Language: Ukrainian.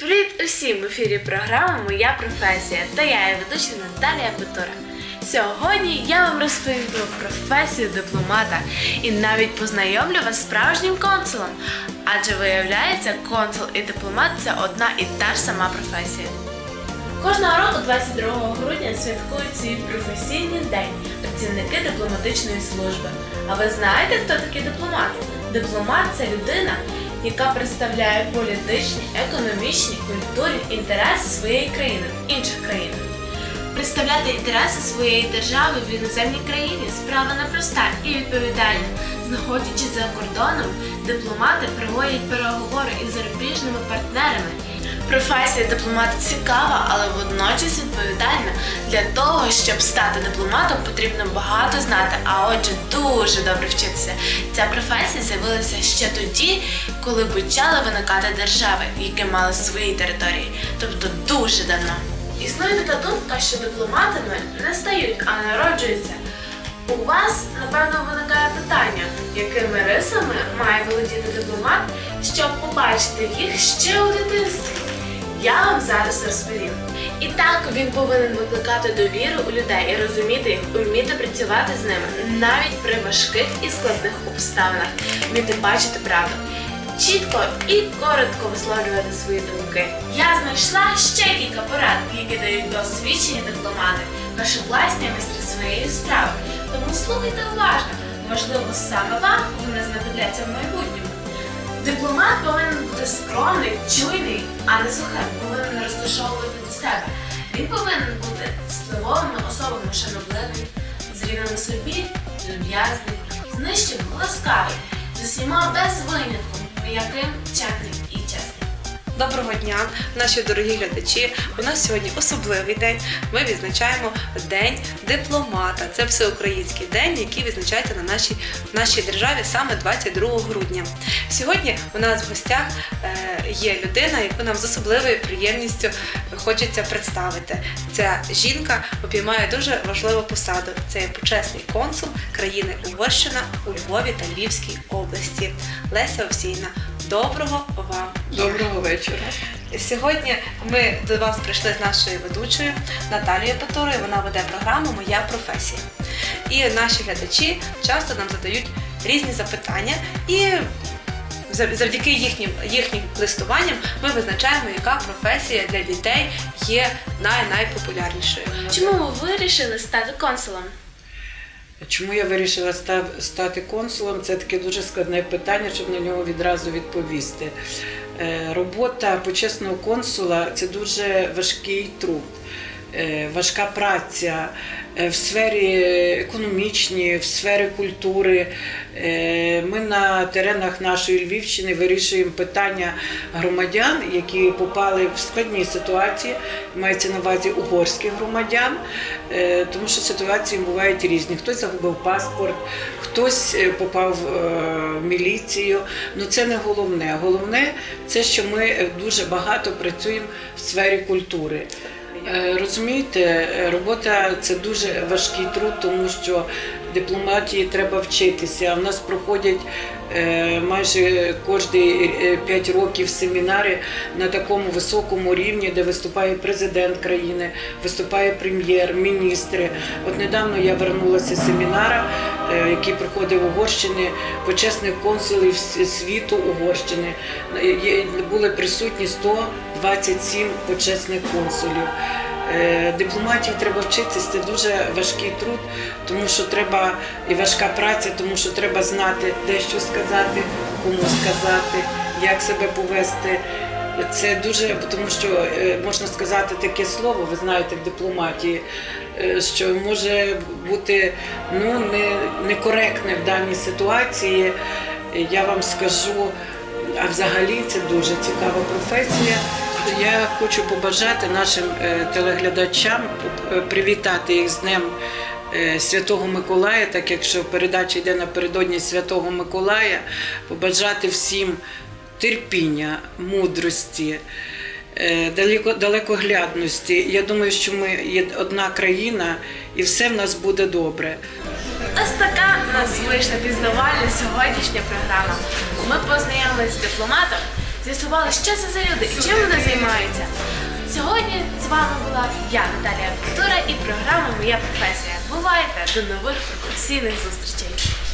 Привіт усім! В ефірі програма Моя професія та я її ведуча Наталія Петура. Сьогодні я вам розповім про професію дипломата і навіть познайомлю вас з справжнім консулом. Адже виявляється, консул і дипломат це одна і та ж сама професія. Кожного року, 22 грудня, святкують свій професійний день працівники дипломатичної служби. А ви знаєте, хто такий дипломат? Дипломат це людина, яка представляє політичні, економічні, культурні інтереси своєї країни в інших країнах. Представляти інтереси своєї держави в іноземній країні справа непроста і відповідальна. Знаходячись за кордоном, дипломати проводять переговори із зарубіжними партнерами. Професія дипломата цікава, але водночас відповідальна. Для того, щоб стати дипломатом, потрібно багато знати, а отже, дуже добре вчитися. Ця професія з'явилася ще тоді, коли почали виникати держави, які мали свої території, тобто дуже давно. Існує така думка, що дипломатами не стають, а народжуються. У вас, напевно, виникає питання, якими рисами має володіти дипломат, щоб побачити їх ще у дитинстві. Я вам зараз розповім. І так він повинен викликати довіру у людей і розуміти їх, вміти працювати з ними навіть при важких і складних обставинах, вміти бачити правду. Чітко і коротко висловлювати свої думки. Я знайшла ще кілька порад, які дають досвідчені дипломати, першокласні майстри своєї справи. Тому слухайте уважно, можливо, саме вам вони знадобляться в майбутньому. Дипломат повинен бути скромний, чуйний, а не сухим, повинен розташовувати. Він повинен бути впливовими особами шанобливий, з рівними собі, люб'язний, з нижчим ласкавий, з усіма без винятку, чесним. Доброго дня, наші дорогі глядачі. У нас сьогодні особливий день. Ми відзначаємо День дипломата. Це всеукраїнський день, який відзначається на нашій, нашій державі саме 22 грудня. Сьогодні у нас в гостях е, є людина, яку нам з особливою приємністю хочеться представити. Ця жінка обіймає дуже важливу посаду. Це є почесний консул країни Угорщина у Львові та Львівській області. Леся Овсійна. Доброго вам! Доброго вечора. Сьогодні ми до вас прийшли з нашою ведучою Наталією Петорою. Вона веде програму Моя професія. І наші глядачі часто нам задають різні запитання, і зав- завдяки їхнім, їхнім листуванням ми визначаємо, яка професія для дітей є най-найпопулярнішою. Чому ви вирішили стати консулом? Чому я вирішила стати консулом? Це таке дуже складне питання, щоб на нього відразу відповісти. Е, Робота почесного консула це дуже важкий труд, важка праця е, в сфері економічній, в сфері культури. Е, Ми на теренах нашої Львівщини вирішуємо питання громадян, які попали в складні ситуації. Мається на увазі угорських громадян, е, тому що ситуації бувають різні. Хтось загубив паспорт, хтось е, попав е, в міліцію. Ну це не головне. Головне це, що ми е, дуже багато працюємо в сфері культури. Е, Розумієте, е, робота це дуже важкий труд, тому що дипломатії треба вчитися. У нас проходять майже кожні 5 років семінари на такому високому рівні, де виступає президент країни, виступає прем'єр, міністри. От недавно я вернулася з семінара, е, який проходив в Угорщині, почесних консулів світу Угорщини. Е, Були присутні 127 почесних консулів. Е, Дипломатії треба вчитися, це дуже важкий труд, тому що треба і важка праця, тому що треба знати, де що сказати, кому сказати, як себе повести. Це дуже, тому що е, можна сказати таке слово, ви знаєте, в дипломатії, е, що може бути ну, не, некоректне в даній ситуації. Я вам скажу, а взагалі це дуже цікава професія. Я хочу побажати нашим е, телеглядачам е, привітати їх з Днем е, Святого Миколая, так як що передача йде напередодні Святого Миколая, побажати всім терпіння, мудрості, далеко, далекоглядності. Я думаю, що ми є одна країна і все в нас буде добре. Ось така у нас вийшла пізнавальна сьогоднішня програма. Ми познайомилися з дипломатом, з'ясували, що це за люди і чим вони займаються. Сьогодні з вами була я, Наталія Культура, і програма Моя професія. Бувайте до нових професійних зустрічей!